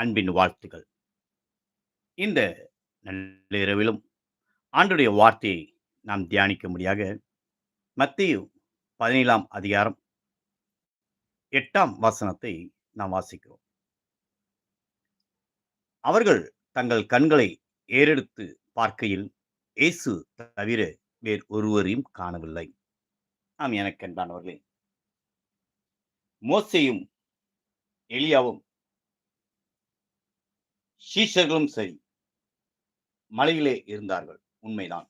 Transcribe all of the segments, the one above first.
அன்பின் வாழ்த்துக்கள். இந்த நள்ளிரவிலும் ஆண்டுடைய வார்த்தையை நாம் தியானிக்க முடியாக மத்திய பதினேழாம் அதிகாரம் எட்டாம் வசனத்தை நாம் வாசிக்கிறோம். அவர்கள் தங்கள் கண்களை ஏறெடுத்து பார்க்கையில் இயேசு தவிர வேறு ஒருவரையும் காணவில்லை. ஆம் எனக்கென்றானவர்களே மோசையும் எலியாவும் சீஷர்களும் சரி மலையிலே இருந்தார்கள். உண்மைதான்.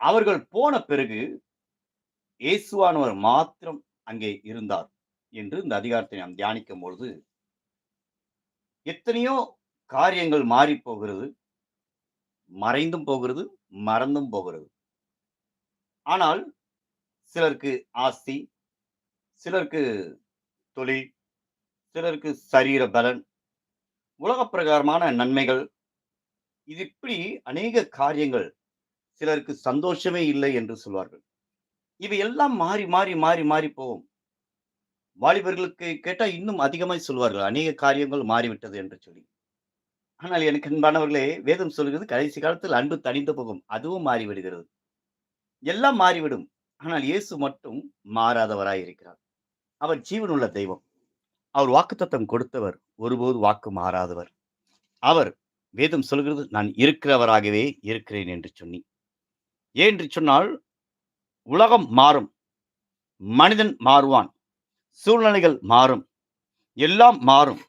அவர்கள் போன பிறகு இயேசுவானவர் மாத்திரம் அங்கே இருந்தார் என்று இந்த அதிகாரத்தை நாம் தியானிக்கும் பொழுது எத்தனையோ காரியங்கள் மாறி போகிறது. மறைந்தும் போகிறது, மறந்தும் போகிறது. ஆனால் சிலருக்கு ஆஸ்தி, சிலருக்கு தொழில், சிலருக்கு சரீர பலன், உலகப் பிரகாரமான நன்மைகள், இது இப்படி அநேக காரியங்கள் சிலருக்கு சந்தோஷமே இல்லை என்று சொல்வார்கள். இவை எல்லாம் மாறி, மாறி, மாறி, மாறி போகும். வாலிபர்களுக்கு கேட்டால் இன்னும் அதிகமாய் சொல்வார்கள். அநேக காரியங்கள் மாறிவிட்டது என்று சொல்லி. ஆனால் எனக்கு அன்பானவர்களே, வேதம் சொல்கிறது கடைசி காலத்தில் அன்பு தனிந்து போகும். அதுவும் மாறிவிடுகிறது. எல்லாம் மாறிவிடும். ஆனால் இயேசு மட்டும் மாறாதவராய் இருக்கிறார். அவர் ஜீவனுள்ள தெய்வம். அவர் வாக்குத்தத்தம் கொடுத்தவர். ஒருபோது வாக்கு மாறாதவர். அவர் வேதம் சொல்கிறது நான் இருக்கிறவராகவே இருக்கிறேன் என்று சொன்னி. ஏன் என்று சொன்னால் உலகம் மாறும். மனிதன் மாறுவான். சூழ்நிலைகள் மாறும். எல்லாம் மாறும்.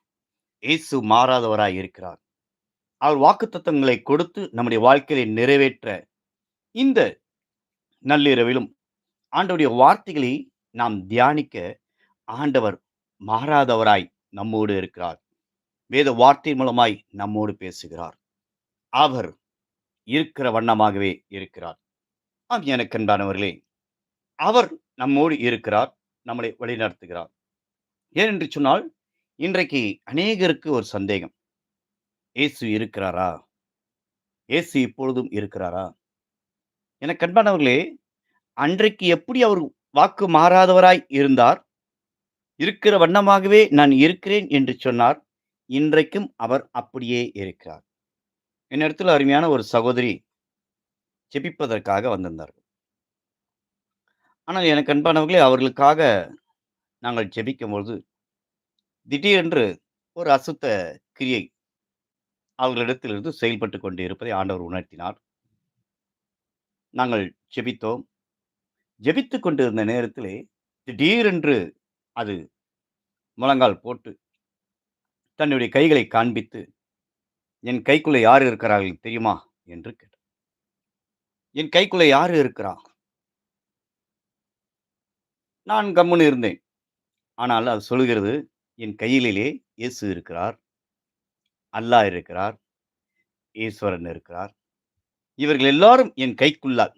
இயேசு மாறாதவராய் இருக்கிறார். அவர் வாக்குத்தத்தங்களை கொடுத்து நம்முடைய வாழ்க்கையை நிறைவேற்ற இந்த நள்ளிரவிலும் ஆண்டவருடைய வார்த்தைகளை நாம் தியானிக்க ஆண்டவர் மாறாதவராய் நம்மோடு இருக்கிறார். வேத வார்த்தை மூலமாய் நம்மோடு பேசுகிறார். அவர் இருக்கிற வண்ணமாகவே இருக்கிறார். ஆம் எனக்கன்பானவர்களே, அவர் நம்மோடு இருக்கிறார். நம்மளை வழிநடத்துகிறார். ஏனென்று சொன்னால் இன்றைக்கு அநேகருக்கு ஒரு சந்தேகம். இயேசு இருக்கிறாரா? இயேசு இப்பொழுதும் இருக்கிறாரா? எனக்கு அன்பானவர்களே, அன்றைக்கு எப்படி அவர் வாக்கு மாறாதவராய் இருந்தார்? இருக்கிற வண்ணமாகவே நான் இருக்கிறேன் என்று சொன்னார். இன்றைக்கும் அவர் அப்படியே இருக்கிறார். என்னிடத்தில் அருமையான ஒரு சகோதரி ஜெபிப்பதற்காக வந்திருந்தார்கள். ஆனால் எனக்கு அன்பானவர்களே, அவர்களுக்காக நாங்கள் ஜெபிக்கும்பொழுது, திடீரென்று ஒரு அசுத்த கிரியை அவர்களிடத்திலிருந்து செயல்பட்டு கொண்டு இருப்பதை ஆண்டவர் உணர்த்தினார். நாங்கள் ஜெபித்தோம். ஜெபித்து கொண்டிருந்த நேரத்திலே திடீரென்று அது முழங்கால் போட்டு தன்னுடைய கைகளை காண்பித்து, "என் கைக்குள்ளே யார் இருக்கிறார்கள் தெரியுமா?" என்று கேட்டார். என் கைக்குள்ளே யார் இருக்கிறா? நான் கம்முன்னு இருந்தேன். ஆனால் அது சொல்லுகிறது, என் கையிலே இயேசு இருக்கிறார். அல்லாஹ் இருக்கிறார். ஈஸ்வரன் இருக்கிறார். இவர்கள் எல்லாரும் என் கைக்குள்ளால்.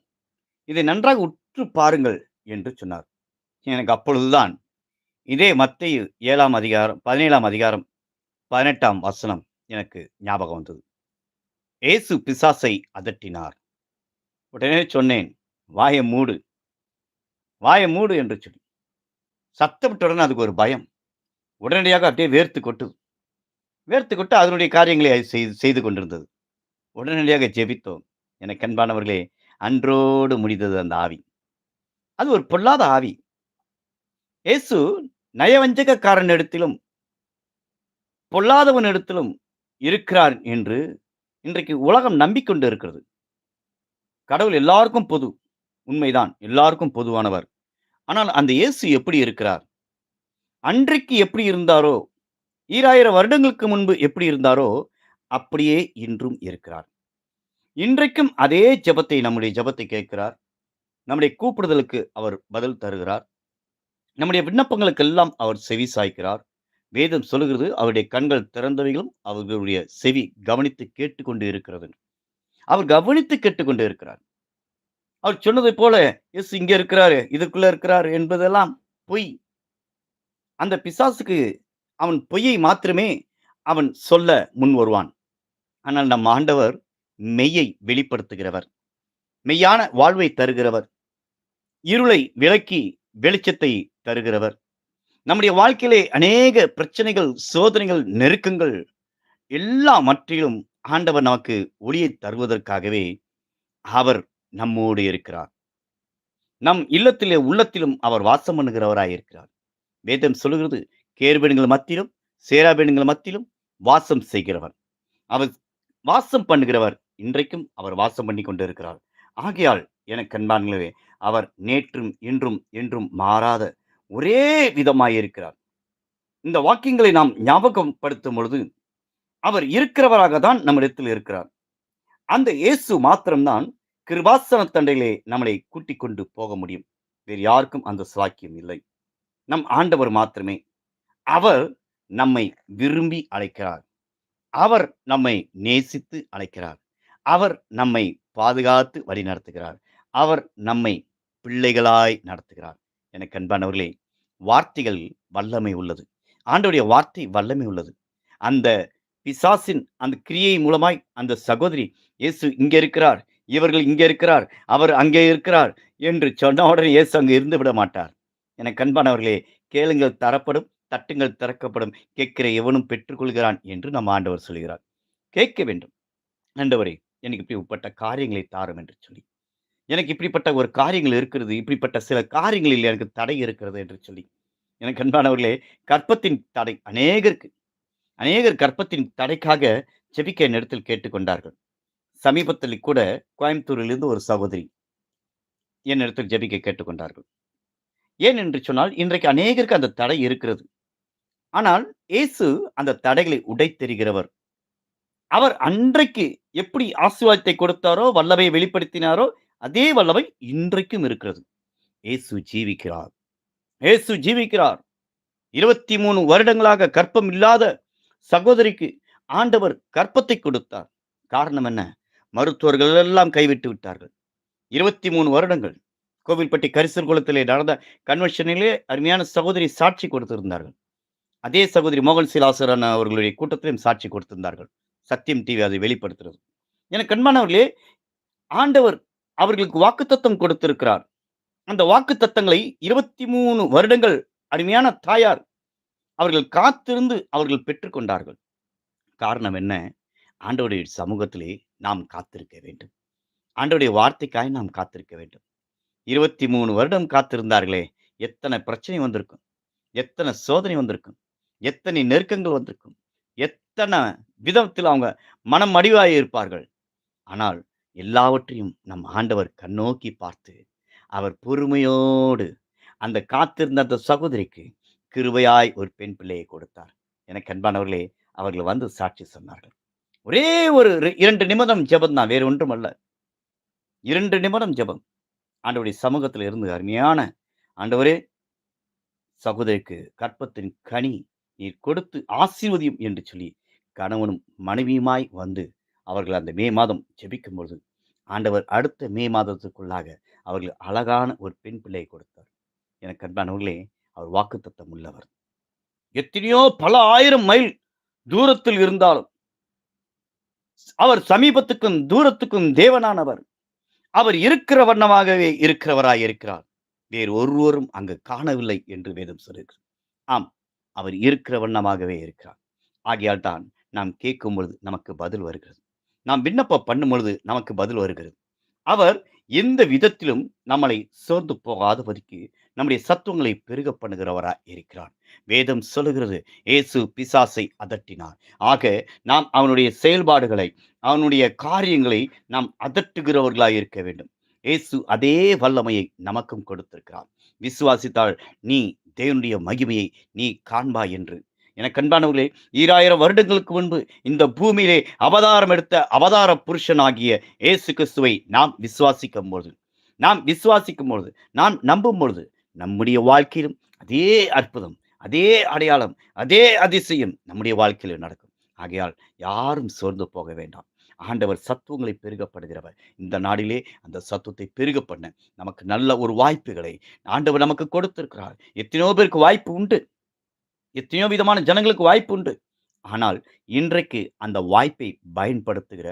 இதை நன்றாக உற்று பாருங்கள் என்று சொன்னார். எனக்கு அப்பொழுதுதான் இதே மத்திய ஏழாம் அதிகாரம் 17ஆம் அதிகாரம் 18ஆம் வசனம் எனக்கு ஞாபகம் வந்தது. இயேசு பிசாசை அதட்டினார். உடனே சொன்னேன், "வாய மூடு. வாய மூடு" என்று சொல்லி. சத்தமிட்ட அதுக்கு ஒரு பயம். உடனடியாக அப்படியே வேர்த்து கொட்டுது. வேர்த்து கொட்டு அதனுடைய காரியங்களை செய்து செய்து கொண்டிருந்தது. உடனடியாக ஜெபித்தோம். எனக்கு அன்பானவர்களே, அன்றோடு முடிந்தது அந்த ஆவி. அது ஒரு பொல்லாத ஆவி. இயேசு நயவஞ்சகக்காரனிடத்திலும், பொல்லாதவனிடத்திலும் இருக்கிறார் என்று இன்றைக்கு உலகம் நம்பிக்கொண்டு இருக்கிறது. கடவுள் எல்லாருக்கும் பொது. உண்மைதான். எல்லாருக்கும் பொதுவானவர். ஆனால் அந்த இயேசு எப்படி இருக்கிறார்? அன்றைக்கு எப்படி இருந்தாரோ, ஈராயிரம் வருடங்களுக்கு முன்பு எப்படி இருந்தாரோ, அப்படியே இன்றும் இருக்கிறார். இன்றைக்கும் அதே ஜெபத்தை நம்முடைய ஜெபத்தை கேட்கிறார். நம்முடைய கூப்பிடுதலுக்கு அவர் பதில் தருகிறார். நம்முடைய விண்ணப்பங்களுக்கெல்லாம் அவர் செவி சாய்க்கிறார். வேதம் சொல்லுகிறது, அவருடைய கண்கள் திறந்தவைகளும், அவர்களுடைய செவி கவனித்து கேட்டுக்கொண்டு இருக்கிறது. அவர் கவனித்து கேட்டுக்கொண்டு இருக்கிறார். அவர் சொன்னதை போல, எஸ் இங்கே இருக்கிறாரு, இதுக்குள்ள இருக்கிறார் என்பதெல்லாம் பொய். அந்த பிசாசுக்கு அவன் பொய்யை மாத்திரமே அவன் சொல்ல முன் வருவான். ஆனால் நம் ஆண்டவர் மெய்யை வெளிப்படுத்துகிறவர். மெய்யான வாழ்வை தருகிறவர். இருளை விலக்கி வெளிச்சத்தை தருகிறவர். நம்முடைய வாழ்க்கையிலே அநேக பிரச்சனைகள், சோதனைகள், நெருக்கங்கள் எல்லா மற்றிலும் ஆண்டவர் நமக்கு ஒளியை தருவதற்காகவே அவர் நம்மோடு இருக்கிறார். நம் இல்லத்திலே, உள்ளத்திலும் அவர் வாசம் பண்ணுகிறவராய் இருக்கிறார். வேதம் சொல்லுகிறது, கேருபீன்கள் மத்தியிலும், சேராபீன்கள் மத்தியிலும் வாசம் செய்கிறவர். அவர் வாசம் பண்ணுகிறவர். இன்றைக்கும் அவர் வாசம் பண்ணி கொண்டிருக்கிறார். ஆகையால் எனக்கு அன்பான்களே அவர் நேற்றும், இன்றும், என்றும் மாறாத ஒரே விதமாயிருக்கிறார். இந்த வாக்கியங்களை நாம் ஞாபகப்படுத்தும் பொழுது, அவர் இருக்கிறவராக தான் நம்மிடத்தில் இருக்கிறார். அந்த இயேசு மாத்திரம்தான் கிருபாசன தண்டையிலே நம்மளை கூட்டிக் கொண்டு போக முடியும். வேறு யாருக்கும் அந்த சாக்கியம் இல்லை. நம் ஆண்டவர் மாத்திரமே. அவர் நம்மை விரும்பி அழைக்கிறார். அவர் நம்மை நேசித்து அழைக்கிறார். அவர் நம்மை பாதுகாத்து வழிநடத்துகிறார். அவர் நம்மை பிள்ளைகளாய் நடத்துகிறார். எனக்கு அன்பானவர்களே, வார்த்தைகள் வல்லமை உள்ளது. ஆண்டவருடைய வார்த்தை வல்லமை உள்ளது. அந்த பிசாசின் அந்த கிரியை மூலமாய் அந்த சகோதரி, இயேசு இங்கே இருக்கிறார், இவர்கள் இங்கே இருக்கிறார், அவர் அங்கே இருக்கிறார் என்று சொன்ன உடனே இயேசு அங்கே இருந்து விட மாட்டார். என கண்பானவர்களே கேளுங்கள் தரப்படும், தட்டுங்கள் திறக்கப்படும், கேட்கிற எவனும் பெற்றுக்கொள்கிறான் என்று நம் ஆண்டவர் சொல்கிறார். கேட்க வேண்டும். ஆண்டவரே, எனக்கு இப்படிப்பட்ட காரியங்களை தாரும் என்று சொல்லி. எனக்கு இப்படிப்பட்ட ஒரு காரியங்கள் இருக்கிறது. இப்படிப்பட்ட சில காரியங்களில் எனக்கு தடை இருக்கிறது என்று சொல்லி. எனக்கு அன்பானவர்களே, கற்பத்தின் தடை அநேகருக்கு அநேகர் கற்பத்தின் தடைக்காக செபிக்க என்னிடத்தில் கேட்டுக்கொண்டார்கள். சமீபத்தில் கூட கோயம்புத்தூரிலிருந்து ஒரு சகோதரி என் இடத்தில் ஜெபிக்க கேட்டுக்கொண்டார்கள். ஏன் என்று சொன்னால், இன்றைக்கு அநேகருக்கு அந்த தடை இருக்கிறது. ஆனால் இயேசு அந்த தடைகளை உடைத்தெறிகிறவர். அவர் அன்றைக்கு எப்படி ஆசீர்வாதத்தை கொடுத்தாரோ, வல்லமையை வெளிப்படுத்தினாரோ, அதே வல்லமை இன்றைக்கும் இருக்கிறது. இயேசு ஜீவிக்கிறார். இயேசு ஜீவிக்கிறார். 23 வருடங்களாக கற்பம் இல்லாத சகோதரிக்கு ஆண்டவர் கற்பத்தை கொடுத்தார். காரணம் என்ன? மருத்துவர்கள் எல்லாம் கைவிட்டு விட்டார்கள். 23 வருடங்கள். கோவில்பட்டி கரிசல் குளத்திலே நடந்த கன்வென்ஷனிலே அருமையான சகோதரி சாட்சி கொடுத்திருந்தார்கள். அதே சகோதரி மோகன் சிலாசரன் அவர்களுடைய கூட்டத்திலும் சாட்சி கொடுத்திருந்தார்கள். சத்தியம் டிவி அதை வெளிப்படுத்துகிறது. எனக்கு அன்பானவர்களே, ஆண்டவர் அவர்களுக்கு வாக்குத்தத்தம் கொடுத்திருக்கிறார். அந்த வாக்குத்தத்தங்களை 23 வருடங்கள் அருமையான தாயார் அவர்கள் காத்திருந்து அவர்கள் பெற்றுக்கொண்டார்கள். காரணம் என்ன? ஆண்டவருடைய சமூகத்திலே நாம் காத்திருக்க வேண்டும். ஆண்டவருடைய வார்த்தைக்காய் நாம் காத்திருக்க வேண்டும். 23 வருடம் காத்திருந்தார்களே! எத்தனை பிரச்சனை வந்திருக்கும். எத்தனை சோதனை வந்திருக்கும். எத்தனை நெருக்கங்கள் வந்திருக்கும். எத்தனை விதத்தில் அவங்க மனம் மடிவாய் இருப்பார்கள். ஆனால் எல்லாவற்றையும் நம் ஆண்டவர் கண்ணோக்கி பார்த்து, அவர் பொறுமையோடு அந்த காத்திருந்த அந்த சகோதரிக்கு கிருபையாய் ஒரு பெண் பிள்ளையை கொடுத்தார். எனக்கு அன்பானவர்களே, அவர்கள் வந்து சாட்சி சொன்னார்கள். ஒரே ஒரு இரண்டு நிமிடம் ஜெபம் தான். வேறு ஒன்றும் அல்ல. இரண்டு நிமிடம் ஜெபம். ஆண்டவருடைய சமூகத்தில் இருந்து அருமையான ஆண்டவரே சகோதரிக்கு கற்பத்தின் கனி நீர் கொடுத்து ஆசீர்வதியும் என்று சொல்லி கணவனும் மனைவியுமாய் வந்து அவர்கள் அந்த மே மாதம் ஜெபிக்கும் பொழுது ஆண்டவர் அடுத்த மே மாதத்துக்குள்ளாக அவர்கள் அழகான ஒரு பெண் பிள்ளையை கொடுத்தார். எனக்கு அன்பானவர்களே, அவர் வாக்குத்தத்தம் உள்ளவர். எத்தனையோ பல ஆயிரம் மைல் தூரத்தில் இருந்தாலும் அவர் சமீபத்துக்கும், தூரத்துக்கும் தேவனானவர். அவர் இருக்கிற வண்ணமாகவே இருக்கிறவராய் இருக்கிறார். வேறு ஒருவரும் அங்கு காணவில்லை என்று வேதம் சொல்லுகிறது. ஆம், அவர் இருக்கிற வண்ணமாகவே இருக்கிறார். ஆகியால் தான் நாம் கேட்கும் பொழுது நமக்கு பதில் வருகிறது. நாம் விண்ணப்பம் பண்ணும் பொழுது நமக்கு பதில் வருகிறது. அவர் எந்த விதத்திலும் நம்மளை சோர்ந்து போகாதபடிக்கு நம்முடைய சத்துவங்களை பெருக பண்ணுகிறவராய் இருக்கிறான் வேதம் சொல்லுகிறது, இயேசு பிசாசை அதட்டினார். ஆக நாம் அவனுடைய செயல்பாடுகளை, அவனுடைய காரியங்களை நாம் அதட்டுகிறவர்களாய் இருக்க வேண்டும். இயேசு அதே வல்லமையை நமக்கும் கொடுத்திருக்கிறார். விசுவாசித்தால் நீ தேவனுடைய மகிமையை நீ காண்பாய் என்று. எனக்கு அன்பானவர்களே, 2000 வருடங்களுக்கு முன்பு இந்த பூமியிலே அவதாரம் எடுத்த அவதார புருஷனாகிய இயேசு கிறிஸ்துவை நாம் விசுவாசிக்கும் பொழுது, நாம் விசுவாசிக்கும் பொழுது, நாம் நம்பும் பொழுது, நம்முடைய வாழ்க்கையிலும் அதே அற்புதம், அதே அடையாளம், அதே அதிசயம் நம்முடைய வாழ்க்கையில் நடக்கும். ஆகையால் யாரும் சோர்ந்து போக வேண்டாம். ஆண்டவர் சத்துவங்களை பெருகப்படுகிறவர். இந்த நாடிலே அந்த சத்துவத்தை பெருக பண்ண நமக்கு நல்ல ஒரு வாய்ப்புகளை ஆண்டவர் நமக்கு கொடுத்திருக்கிறார். எத்தனையோ பேருக்கு வாய்ப்பு உண்டு. எத்தனையோ விதமான ஜனங்களுக்கு வாய்ப்பு உண்டு. ஆனால் இன்றைக்கு அந்த வாய்ப்பை பயன்படுத்துகிற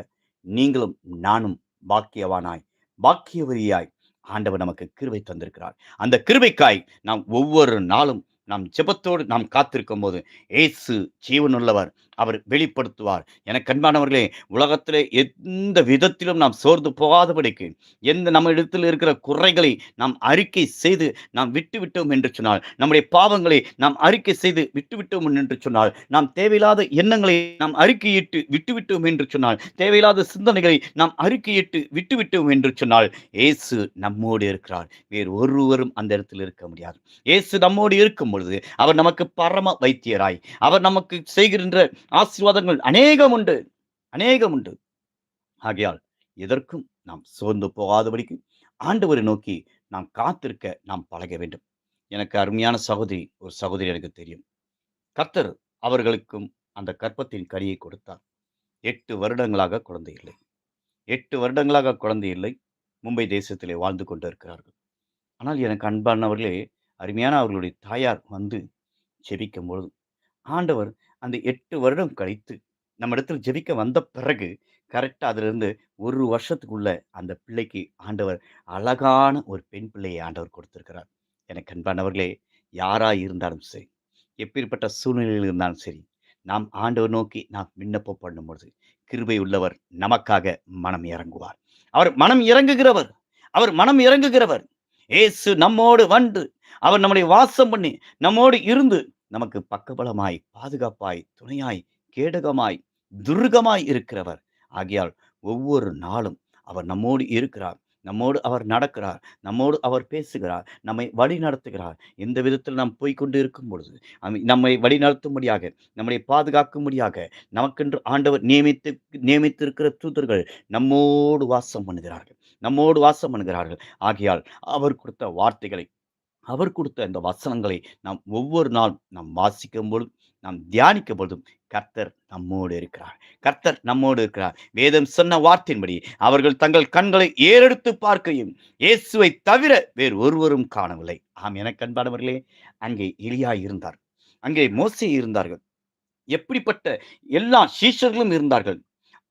நீங்களும் நானும் பாக்கியவானாய், பாக்கியவரியாய் ஆண்டவர் நமக்கு கிருவை தந்திருக்கிறார். அந்த கிருவைக்காய் நாம் ஒவ்வொரு நாளும் நாம் ஜெபத்தோடு நாம் காத்திருக்கும் போது ஏசு ஜீவனுள்ளவர் அவர் வெளிப்படுத்துவார். எனக்கு அன்பானவர்களே உலகத்தில் எந்த விதத்திலும் நாம் சோர்ந்து போகாதபடிக்கு எந்த நம்ம இடத்தில் இருக்கிற குறைகளை நாம் அறிக்கை செய்து நாம் விட்டுவிட்டோம் என்று சொன்னால் நம்முடைய பாவங்களை நாம் அறிக்கை செய்து விட்டுவிட்டோம் என்று சொன்னால் நாம் தேவையில்லாத எண்ணங்களை நாம் அறிக்கையிட்டு விட்டுவிட்டோம் என்று சொன்னால் தேவையில்லாத சிந்தனைகளை நாம் அறிக்கையிட்டு விட்டுவிட்டோம் என்று சொன்னால் இயேசு நம்மோடு இருக்கிறார். வேறு ஒருவரும் அந்த இடத்தில் இருக்க முடியாது. இயேசு நம்மோடு இருக்கும் பொழுது அவர் நமக்கு பரம வைத்தியராய் அவர் நமக்கு செய்கின்ற ஆசீர்வாதங்கள் அநேகம் உண்டு. அநேகம் உண்டு. ஆகையால் எதற்கும் நாம் சோர்ந்து போகாதபடிக்கு ஆண்டவரை நோக்கி நாம் காத்திருக்க நாம் பழக வேண்டும். எனக்கு அருமையான சகோதரி ஒரு சகோதரி எனக்கு தெரியும். கர்த்தர் அவர்களுக்கும் அந்த கற்பத்தின் கரியை கொடுத்தார். எட்டு வருடங்களாக குழந்தை இல்லை. எட்டு வருடங்களாக குழந்தை இல்லை. மும்பை தேசத்திலே வாழ்ந்து கொண்டு இருக்கிறார்கள் ஆனால் எனக்கு அன்பானவர்களே அருமையான அவர்களுடைய தாயார் வந்து செபிக்கும் பொழுது ஆண்டவர் அந்த எட்டு வருடம் கழித்து நம்ம இடத்துல ஜெபிக்க வந்த பிறகு கரெக்டாக அதிலிருந்து ஒரு வருஷத்துக்குள்ள அந்த பிள்ளைக்கு ஆண்டவர் அழகான ஒரு பெண் பிள்ளையை ஆண்டவர் கொடுத்துருக்கிறார். எனக்கு அன்பானவர்களே யாராக இருந்தாலும் சரி எப்பேற்பட்ட சூழ்நிலையில் இருந்தாலும் சரி நாம் ஆண்டவர் நோக்கி நாம் விண்ணப்பம் பண்ணும்பொழுது கிருபை உள்ளவர் நமக்காக மனம் இறங்குவார். அவர் மனம் இறங்குகிறவர் அவர் மனம் இறங்குகிறவர். ஏசு நம்மோடு வந்து அவர் நம்முடைய வாசம் பண்ணி நம்மோடு இருந்து நமக்கு பக்கபலமாய் பாதுகாப்பாய் துணையாய் கேடகமாய் துர்கமாய் இருக்கிறவர். ஆகையால் ஒவ்வொரு நாளும் அவர் நம்மோடு இருக்கிறார். நம்மோடு அவர் நடக்கிறார். நம்மோடு அவர் பேசுகிறார். நம்மை வழி நடத்துகிறார். எந்த விதத்தில் நாம் போய்கொண்டு இருக்கும் பொழுது நம்மை வழி நடத்தும்படியாக நம்மை பாதுகாக்கும்படியாக நமக்கென்று ஆண்டவர் நியமித்து நியமித்திருக்கிற தூதர்கள் நம்மோடு வாசம் பண்ணுகிறார்கள். நம்மோடு வாசம் பண்ணுகிறார்கள். ஆகையால் அவர் கொடுத்த வார்த்தைகளை அவர் கொடுத்த இந்த வசனங்களை நாம் ஒவ்வொரு நாள் நாம் வாசிக்கும் பொழுதும் நாம் தியானிக்கும் பொழுதும் கர்த்தர் நம்மோடு இருக்கிறார். கர்த்தர் நம்மோடு இருக்கிறார். வேதம் சொன்ன வார்த்தையின்படி அவர்கள் தங்கள் கண்களை ஏறெடுத்து பார்க்கையும் இயேசுவை தவிர வேறு ஒருவரும் காணவில்லை. ஆம் எனக்கு அன்பானவர்களே அங்கே எலியா இருந்தார். அங்கே மோசே இருந்தார்கள். எப்படிப்பட்ட எல்லா சீஷர்களும் இருந்தார்கள்.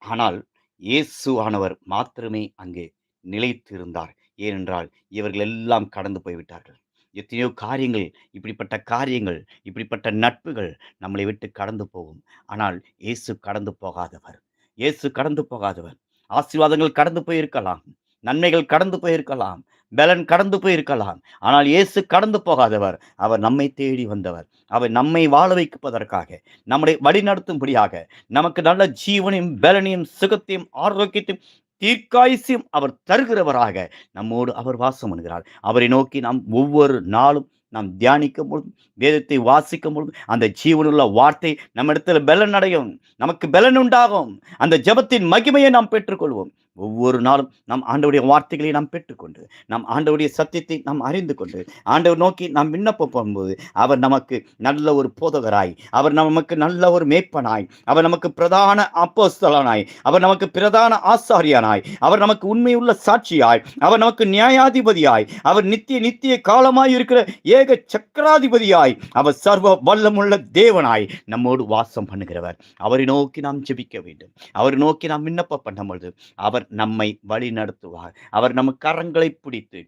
ஆனால் இயேசு ஆனவர் மாத்திரமே அங்கே நிலைத்திருந்தார். ஏனென்றால் இவர்கள் எல்லாம் கடந்து போய்விட்டார்கள். எத்தனையோ காரியங்கள் இப்படிப்பட்ட காரியங்கள் இப்படிப்பட்ட நட்புகள் நம்மளை விட்டு கடந்து போகும். ஆனால் இயேசு கடந்து போகாதவர். இயேசு கடந்து போகாதவர். ஆசீர்வாதங்கள் கடந்து போயிருக்கலாம். நன்மைகள் கடந்து போயிருக்கலாம். பலன் கடந்து போயிருக்கலாம். ஆனால் இயேசு கடந்து போகாதவர். அவர் நம்மை தேடி வந்தவர். அவர் நம்மை வாழ வைப்பதற்காக நம்மை வழிநடத்தும்படியாக நமக்கு நல்ல ஜீவனையும் பலனையும் சுகத்தையும் ஆரோக்கியத்தையும் தீர்க்காயுசியம் அவர் தருகிறவராக நம்மோடு அவர் வாசம் பண்ணுகிறார். அவரை நோக்கி நாம் ஒவ்வொரு நாளும் நாம் தியானிக்கும் பொழுதும் வேதத்தை வாசிக்கும் பொழுதும் அந்த ஜீவனுள்ள வார்த்தை நம்ம இடத்துல பலன் அடையும் நமக்கு பலன் உண்டாகும். அந்த ஜெபத்தின் மகிமையை நாம் பெற்றுக்கொள்வோம். ஒவ்வொரு நாளும் நாம் ஆண்டவுடைய வார்த்தைகளை நாம் பெற்றுக்கொண்டு நாம் ஆண்டவுடைய சத்தியத்தை நாம் அறிந்து கொண்டு ஆண்டவர் நோக்கி நாம் விண்ணப்பம் பண்ணும்போது அவர் நமக்கு நல்ல ஒரு போதகராய் அவர் நமக்கு நல்ல ஒரு மேய்ப்பனாய் அவர் நமக்கு பிரதான அப்போஸ்தலனாய் அவர் நமக்கு பிரதான ஆசாரியனாய் அவர் நமக்கு உண்மையுள்ள சாட்சியாய் அவர் நமக்கு நியாயாதிபதியாய் அவர் நித்திய நித்திய காலமாய் இருக்கிற ஏக சக்கராதிபதியாய் அவர் சர்வ வல்லமுள்ள தேவனாய் நம்மோடு வாசம் பண்ணுகிறவர். அவரை நோக்கி நாம் ஜெபிக்க வேண்டும். அவரை நோக்கி நாம் விண்ணப்பம் பண்ணும்பொழுது அவர் நம்மை வழி நடத்துவார் அவர் நம்ம கரங்களை பிடித்து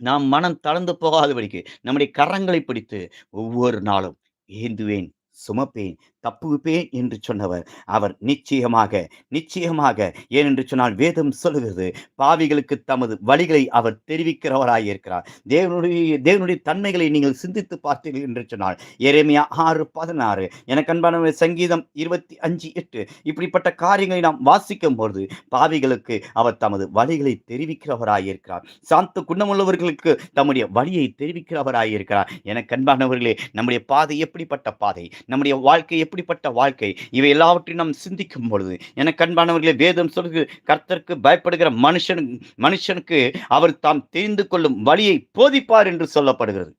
நாம் மனம் தளர்ந்து போகாதபடிக்கு நம்முடைய கரங்களை பிடித்து ஒவ்வொரு நாளும் ஏந்துவேன் சுமப்பேன் தப்புவிப்பேன் என்று சொன்னவர். அவர் நிச்சயமாக நிச்சயமாக ஏனென்று சொன்னால் வேதம் சொல்லுகிறது பாவிகளுக்கு தமது வழிகளை அவர் தெரிவிக்கிறவராய் இருக்கிறார். தேவனுடைய தேவனுடைய தன்மைகளை நீங்கள் சிந்தித்து பார்த்தீர்கள் என்று சொன்னால் எரேமியா ஆறு பதினாறு. எனக்கு அன்பான சங்கீதம் இருபத்தி அஞ்சு எட்டு. இப்படிப்பட்ட காரியங்களை நாம் வாசிக்கும் பொழுது பாவிகளுக்கு அவர் தமது வழிகளை தெரிவிக்கிறவராய் இருக்கிறார். சாந்த குணமுள்ளவர்களுக்கு தம்முடைய வழியை தெரிவிக்கிறவராய் இருக்கிறார். எனக்கு அன்பானவர்களே நம்முடைய பாதை எப்படிப்பட்ட பாதை? நம்முடைய வாழ்க்கை எப்படிப்பட்ட வாழ்க்கை இவை எல்லாவற்றையும் நாம் சிந்திக்கும் பொழுது எனக்கு அன்பானவர்களே வேதம் சொல்லுது கர்த்தருக்கு பயப்படுகிற மனுஷன் மனுஷனுக்கு அவர் தாம் தெரிந்து கொள்ளும் வழியை போதிப்பார் என்று சொல்லப்படுகிறது.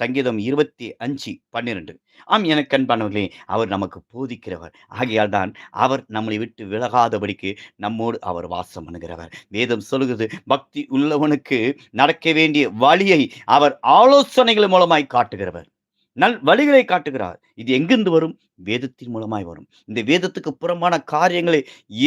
சங்கீதம் இருபத்தி அஞ்சு பன்னிரண்டு. ஆம் எனக்கு அன்பானவர்களே அவர் நமக்கு போதிக்கிறவர். ஆகையால் தான் அவர் நம்மளை விட்டு விலகாதபடிக்கு நம்மோடு அவர் வாசம் பண்ணுகிறவர் வேதம் சொல்லுகிறது பக்தி உள்ளவனுக்கு நடக்க வேண்டிய வழியை அவர் ஆலோசனைகள் மூலமாய் காட்டுகிறவர். நல் வழிகளை காட்டுகிறார். இது எங்கிருந்து வரும்? வேதத்தின் மூலமாய் வரும். இந்த வேதத்துக்கு புறம்பான காரியங்களை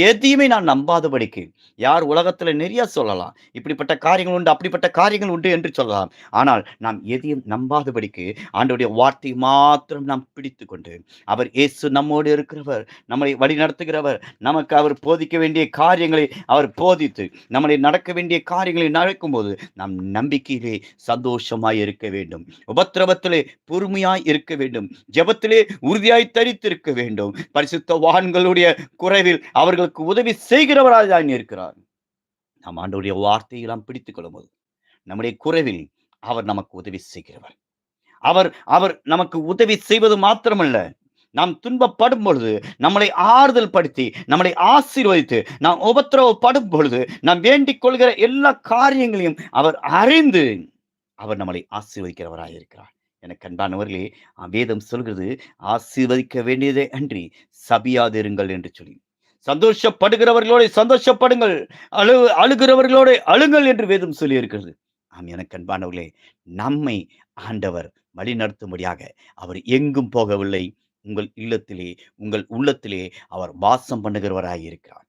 எதையுமே நான் நம்பாதபடிக்கு யார் உலகத்தில் நிறைய சொல்லலாம். இப்படிப்பட்ட காரியங்கள் உண்டு அப்படிப்பட்ட காரியங்கள் உண்டு என்று சொல்லலாம். ஆனால் நாம் எதையும் நம்பாதபடிக்கு ஆண்டோடைய வார்த்தை மாத்திரம் நாம் பிடித்து கொண்டு அவர் இயேசு நம்மோடு இருக்கிறவர் நம்மளை வழி நடத்துகிறவர் நமக்கு அவர் போதிக்க வேண்டிய காரியங்களை அவர் போதித்து நம்மளை நடக்க வேண்டிய காரியங்களை நடக்கும்போது நாம் நம்பிக்கையிலே சந்தோஷமாய் இருக்க வேண்டும். உபத்திரவத்திலே பொறுமையாய் இருக்க வேண்டும். ஜபத்திலே உறுதியாய்த்த தரித்திருக்க வேண்டும். பரிசுத்த வான்களுடைய குறைவில் அவர்களுக்கு உதவி செய்கிறவராக தான் இருக்கிறார். நாம் ஆண்டவருடைய வார்த்தையை நாம் பிடித்துக் கொள்ளும்போது நம்முடைய குறைவில் அவர் நமக்கு உதவி செய்கிறவர். அவர் அவர் நமக்கு உதவி செய்வது மாத்திரமல்ல. நாம் துன்பப்படும் பொழுது நம்மளை ஆறுதல் படுத்தி நம்மளை ஆசீர்வதித்து நாம் உபத்திரவப்படும் பொழுது நாம் வேண்டிக் கொள்கிற எல்லா காரியங்களையும் அவர் அறிந்து அவர் நம்மளை ஆசீர்வதிக்கிறவராக இருக்கிறார். எனக்கு அன்பானவர்களே வேதம் சொல்கிறது ஆசீர்வதிக்க வேண்டியதே அன்றி சபியாதிருங்கள் என்று சொல்லி. சந்தோஷப்படுகிறவர்களோட சந்தோஷப்படுங்கள் அழு அழுகிறவர்களோட அழுங்கள் என்று வேதம் சொல்லி இருக்கிறது ஆம் எனக்கு அன்பானவர்களே நம்மை ஆண்டவர் வழி நடத்தும்படியாக அவர் எங்கும் போகவில்லை. உங்கள் இல்லத்திலே உங்கள் உள்ளத்திலே அவர் வாசம் பண்ணுகிறவராக இருக்கிறார்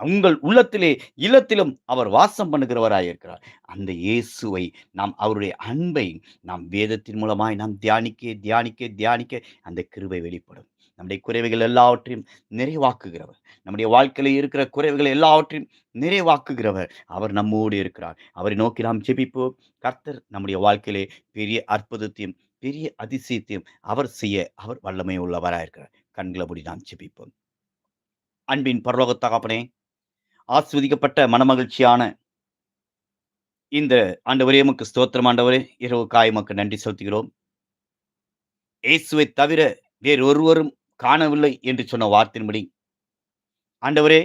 உங்கள் உள்ளத்திலே இல்லத்திலும் அவர் வாசம் பண்ணுகிறவராய் இருக்கிறார் அந்த இயேசுவை நாம் அவருடைய அன்பை நாம் வேதத்தின் மூலமாய் நாம் தியானிக்க தியானிக்க தியானிக்க அந்த கிருபை வெளிப்படும். நம்முடைய குறைவுகள் எல்லாவற்றையும் நிறைவாக்குகிறவர். நம்முடைய வாழ்க்கையில் இருக்கிற குறைவுகள் எல்லாவற்றையும் நிறைவாக்குகிறவர். அவர் நம்மோடு இருக்கிறார். அவரை நோக்கி நாம் ஜெபிப்போம். கர்த்தர் நம்முடைய வாழ்க்கையிலே பெரிய அற்புதத்தையும் பெரிய அதிசயத்தையும் அவர் செய்ய அவர் வல்லமை உள்ளவராக இருக்கிறார் கண்களை முடி நாம் ஜெபிப்போம். அன்பின் பரலோக தகப்பனே ஆஸ்வதிக்கப்பட்ட மனமகிழ்ச்சியான இந்த ஆண்டவரே உமக்கு ஸ்தோத்திரம். ஆண்டவரே இரவு காயமக்கு நன்றி செலுத்துகிறோம். இயேசுவை தவிர வேறு ஒருவரும் காணவில்லை என்று சொன்ன வார்த்தையின்படி ஆண்டவரே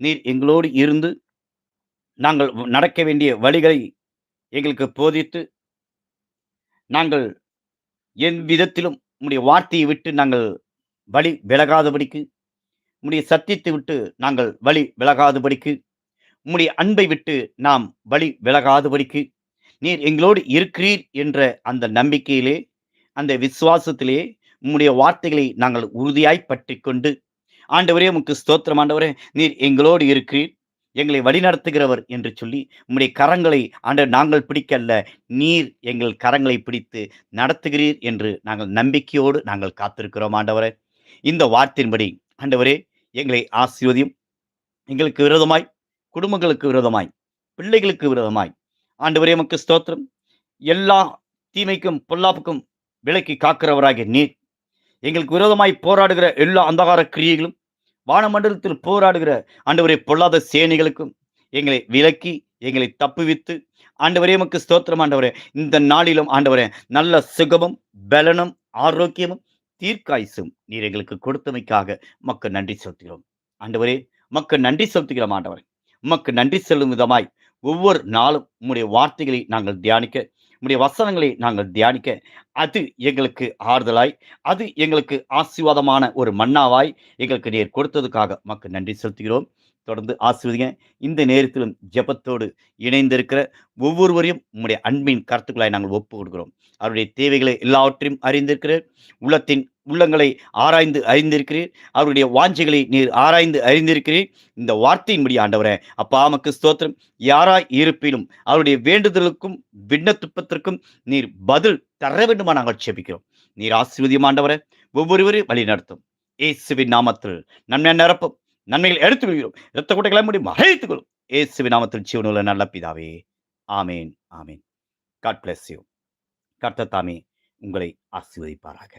நீர் எங்களோடு இருந்து நாங்கள் நடக்க வேண்டிய வழிகளை எங்களுக்கு போதித்து நாங்கள் என் விதத்திலும் உம்முடைய வார்த்தையை விட்டு நாங்கள் வழி விலகாதபடிக்கு உம்முடைய சத்தியத்தை விட்டு நாங்கள் வழி விலகாதபடிக்கு உம்முடைய அன்பை விட்டு நாம் வழி விலகாதபடிக்கு நீர் எங்களோடு இருக்கிறீர் என்ற அந்த நம்பிக்கையிலே அந்த விசுவாசத்திலே உம்முடைய வார்த்தைகளை நாங்கள் உறுதியாய் பற்றி கொண்டு ஆண்டவரே உமக்கு ஸ்தோத்திரம் ஆண்டவரே நீர் எங்களோடு இருக்கிறீர் எங்களை வழிநடத்துகிறவர் என்று சொல்லி உம்முடைய கரங்களை ஆண்டவர் நாங்கள் பிடிக்கல்ல நீர் எங்கள் கரங்களை பிடித்து நடத்துகிறீர் என்று நாங்கள் நம்பிக்கையோடு நாங்கள் காத்திருக்கிறோம் ஆண்டவரே. இந்த வார்த்தையின்படி ஆண்டவரே எங்களை ஆசீர்வதியும். எங்களுக்கு விரோதமாய் குடும்பங்களுக்கு விரோதமாய் பிள்ளைகளுக்கு விரோதமாய். ஆண்டவரே உமக்கு ஸ்தோத்திரம். எல்லா தீமைக்கும் பொல்லாப்புக்கும் விலக்கி காக்கிறவராகிய நீர். எங்களுக்கு விரோதமாய் போராடுகிற எல்லா அந்தகார கிரியைகளும் வானமண்டலத்தில் போராடுகிற ஆண்டவரை பொல்லாத சேனைகளுக்கும் எங்களை விலக்கி எங்களை தப்புவித்து. ஆண்டவரே உமக்கு ஸ்தோத்திரம் ஆண்டவரே. இந்த நாளிலும் ஆண்டவரே நல்ல சுகமும் பலனும் ஆரோக்கியமும் தீர்க்காயுசும் நீர் எங்களுக்கு கொடுத்தமைக்காக மக்கள் நன்றி செலுத்துகிறோம். ஆண்டவரே மக்கள் நன்றி செலுத்துகிறோம் ஆண்டவர். உமக்கு நன்றி செல்லும் விதமாய் ஒவ்வொரு நாளும் உம்முடைய வார்த்தைகளை நாங்கள் தியானிக்க உம்முடைய வசனங்களை நாங்கள் தியானிக்க அது எங்களுக்கு ஆறுதலாய் அது எங்களுக்கு ஆசீர்வாதமான ஒரு மன்னாவாய் எங்களுக்கு நீர் கொடுத்ததுக்காக மக்கள் நன்றி செலுத்துகிறோம். தொடர்ந்து ஆசீர்வதிங்க. இந்த நேரத்திலும் ஜெபத்தோடு இணைந்திருக்கிற ஒவ்வொருவரையும் உம்முடைய அன்பின் கருத்துக்களாய் நாங்கள் ஒப்பு கொடுக்கிறோம் அவருடைய தேவைகளை எல்லாவற்றையும் அறிந்திருக்கிற உள்ளத்தின் உள்ளங்களை ஆராய்ந்து அறிந்திருக்கிறீர். அவருடைய வாஞ்சைகளை நீர் ஆராய்ந்து அறிந்திருக்கிறீர். இந்த வார்த்தையின்படி ஆண்டவரே அப்பா ஆமக்கு ஸ்தோத்திரம். யாராய் இருப்பினும் அவருடைய வேண்டுதலுக்கும் விண்ணத்துப்பத்திற்கும் நீர் பதில் தர வேண்டுமா நாங்கள் செபிக்கிறோம் நீர் ஆசீர்வதியம் ஆண்டவரே ஒவ்வொருவரும் வழி நடத்தும். ஏசுவின் நாமத்தில் நன்மை நிரப்பும். நன்மைகள் எடுத்து விடுகிறோம் இரத்த கூட்டைகளை முடியும் அழைத்துக் கொள்ளும். இயேசுவின் நாமத்தில் ஜீவனுள்ள நல்ல பிதாவே. ஆமேன் ஆமேன். காட் பிளஸ் யூ கர்த்த தாமே உங்களை ஆசீர்வதிப்பாராக.